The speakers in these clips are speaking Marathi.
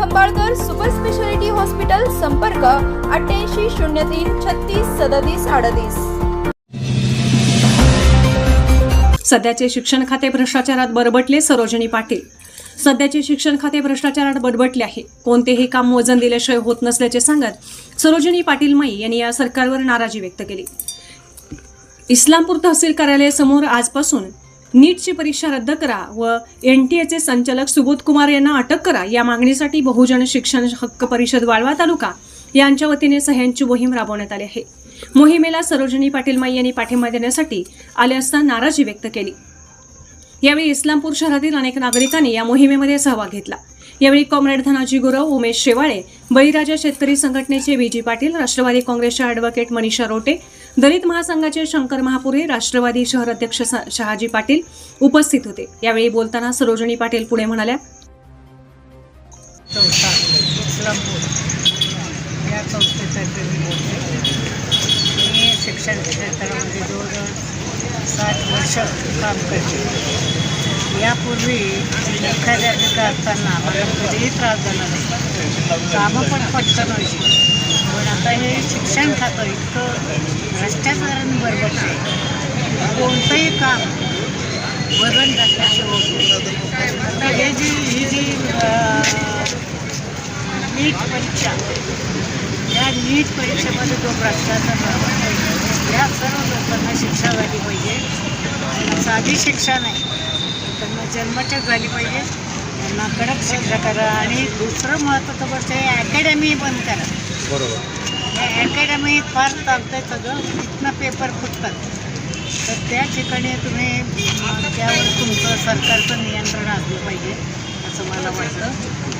खंबाळकर सुपर स्पेशालिटी हॉस्पिटल संपर्क अठ्ठ्याऐंशी शून्य तीन छत्तीस सदतीस अडतीस. सध्याचे शिक्षण खाते भ्रष्टाचारात बरबटले सरोजिनी पाटील. सध्याचे शिक्षण खाते भ्रष्टाचारात बरबटले आहे. कोणतेही काम वजन दिल्याशिवाय होत नसल्याचे सांगत सरोजिनी पाटील माई यांनी या सरकारवर नाराजी व्यक्त केली. इस्लामपूर तहसील कार्यालयासमोर आजपासून नीटची परीक्षा रद्द करा व एन टी एचे संचालक सुबोध कुमार यांना अटक करा. या मागणीसाठी बहुजन शिक्षण हक्क परिषद वाळवा तालुका यांच्या वतीने सह्यांची मोहीम राबवण्यात आली आहे. मोहिमेला सरोजिनी पाटील माई यांनी पाठिंबा देण्यासाठी आले असता नाराजी व्यक्त केली. यावेळी इस्लामपूर शहरातील अनेक नागरिकांनी या मोहिमेमध्ये सहभाग घेतला. यावेळी कॉम्रेड धनाजी गुरव उमेश शेवाळे बळीराजा शेतकरी संघटनेचे बीजी पाटील राष्ट्रवादी काँग्रेसच्या ॲडव्होकेट मनीषा रोटे दलित महासंघाचे शंकर महापुरे राष्ट्रवादी शहर अध्यक्ष शहाजी पाटील उपस्थित होते. यावेळी बोलताना सरोजनी पाटील पुढे म्हणाल्या चौथा या संस्थेतर्फे मी बोलते मी शिक्षण क्षेत्रामध्ये जवळजवळ वर्ष काम करते यापूर्वी एखाद्या असताना मला कधीही त्रास झाला नाही कामं पण पटकन व्हायची. पण आता हे शिक्षण खातं इतकं भ्रष्टाचाराने बरोबर कोणतंही काम वजन टाकल्याशिवाय आता हे जी ही जी नीट परीक्षा या नीट परीक्षेमध्ये जो भ्रष्टाचार या सर्व लोकांना शिक्षा झाली पाहिजे. साधी शिक्षा नाही त्यांना जन्मठेप झाली पाहिजे. त्यांना कडक शिक्षा करा. आणि दुसरं महत्त्वाचं गोष्ट आहे अकॅडमी बंद करा. बरोबर. अकॅडमी फार चालतंय सगळं. तिथनं पेपर फुटतात. तर त्या ठिकाणी तुम्ही त्यावर तुमचं सरकारचं नियंत्रण असलं पाहिजे असं मला वाटतं.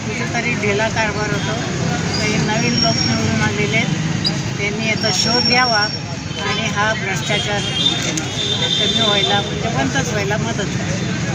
कुठेतरी ढिला कारभार होतो. काही नवीन लोक निवडून आलेले आहेत. त्यांनी याचा शोध घ्यावा आणि हा भ्रष्टाचार कमी व्हायला म्हणजे बंदच व्हायला मदत करावी